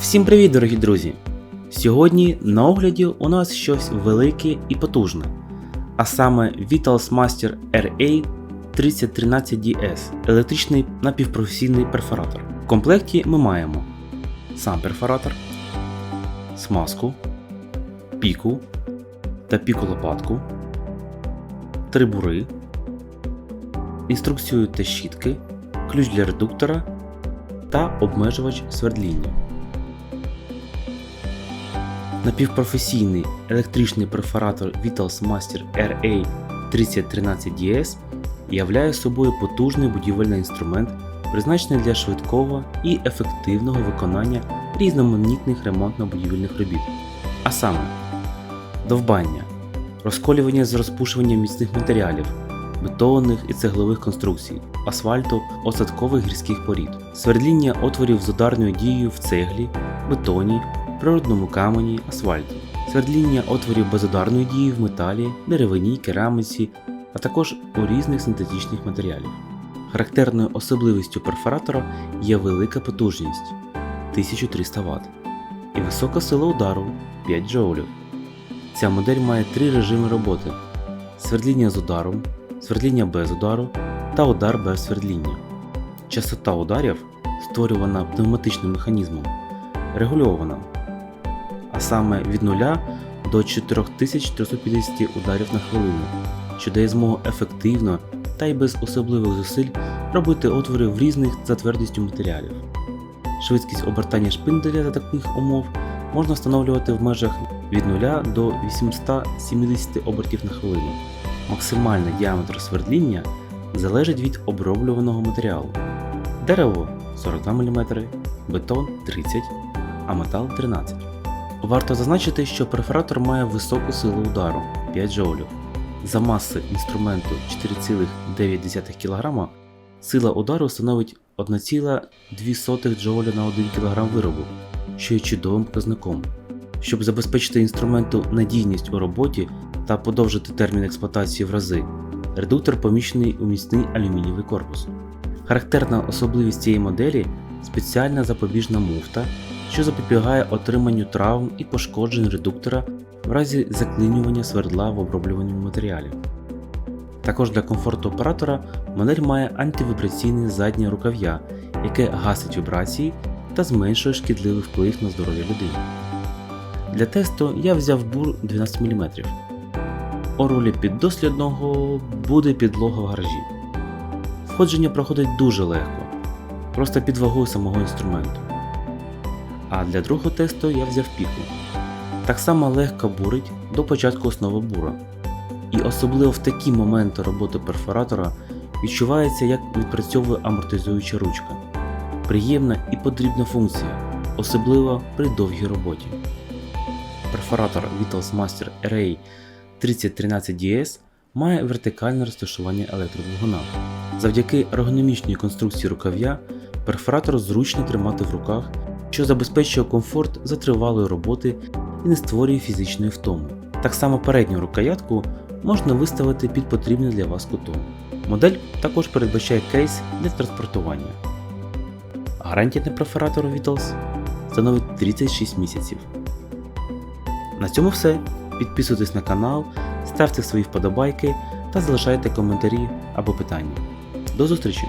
Всім привіт, дорогі друзі! Сьогодні на огляді у нас щось велике і потужне, а саме Vitals Master RA 3013DS електричний напівпрофесійний перфоратор. В комплекті ми маємо сам перфоратор, смазку, піку та піку лопатку, три інструкцію та щітки, ключ для редуктора та обмежувач свердління. Напівпрофесійний електричний перфоратор Vitals Master RA 3013DS являє собою потужний будівельний інструмент, призначений для швидкого і ефективного виконання різноманітних ремонтно-будівельних робіт, а саме довбання, розколювання з розпушуванням міцних матеріалів, бетонних і цеглових конструкцій, асфальту, осадкових гірських порід, свердління отворів з ударною дією в цеглі, бетоні, природному камені, асфальті, свердління отворів безударної дії в металі, деревині, керамиці, а також у різних синтетичних матеріалів. Характерною особливістю перфоратора є велика потужність 1300 Вт і висока сила удару 5 джоулів. Ця модель має три режими роботи: свердління з ударом, свердління без удару та удар без свердління. Частота ударів, створювана пневматичним механізмом, регульована, саме від 0 до 4350 ударів на хвилину, що дає змогу ефективно та й без особливих зусиль робити отвори в різних за твердістю матеріалів. Швидкість обертання шпинделя за таких умов можна встановлювати в межах від 0 до 870 обертів на хвилину. Максимальний діаметр свердління залежить від оброблюваного матеріалу. Дерево 42 мм, бетон 30 а метал 13. Варто зазначити, що перфоратор має високу силу удару 5 джоулів. За маси інструменту 4,9 кг сила удару становить 1,2 джоуля на 1 кг виробу, що є чудовим показником. Щоб забезпечити інструменту надійність у роботі та подовжити термін експлуатації в рази, редуктор поміщений у міцний алюмінієвий корпус. Характерна особливість цієї моделі спеціальна запобіжна муфта, що запобігає отриманню травм і пошкоджень редуктора в разі заклинювання свердла в оброблюваному матеріалі. Також для комфорту оператора модель має антивібраційне заднє рукав'я, яке гасить вібрації та зменшує шкідливий вплив на здоров'я людини. Для тесту я взяв бур 12 мм. У ролі піддослідного буде підлога в гаражі. Входження проходить дуже легко, просто під вагою самого інструменту. А для другого тесту я взяв піку. Так само легко бурить до початку основи бура. І особливо в такі моменти роботи перфоратора відчувається, як відпрацьовує амортизуюча ручка. Приємна і потрібна функція, особливо при довгій роботі. Перфоратор Vitals Master Array 3013DS має вертикальне розташування електродвигуна. Завдяки ергономічній конструкції рукав'я перфоратор зручно тримати в руках, що забезпечує комфорт затривалої роботи і не створює фізичної втоми. Так само передню рукоятку можна виставити під потрібним для вас кутом. Модель також передбачає кейс для транспортування. Гарантія на перфоратору Vitals становить 36 місяців. На цьому все. Підписуйтесь на канал, ставте свої вподобайки та залишайте коментарі або питання. До зустрічі!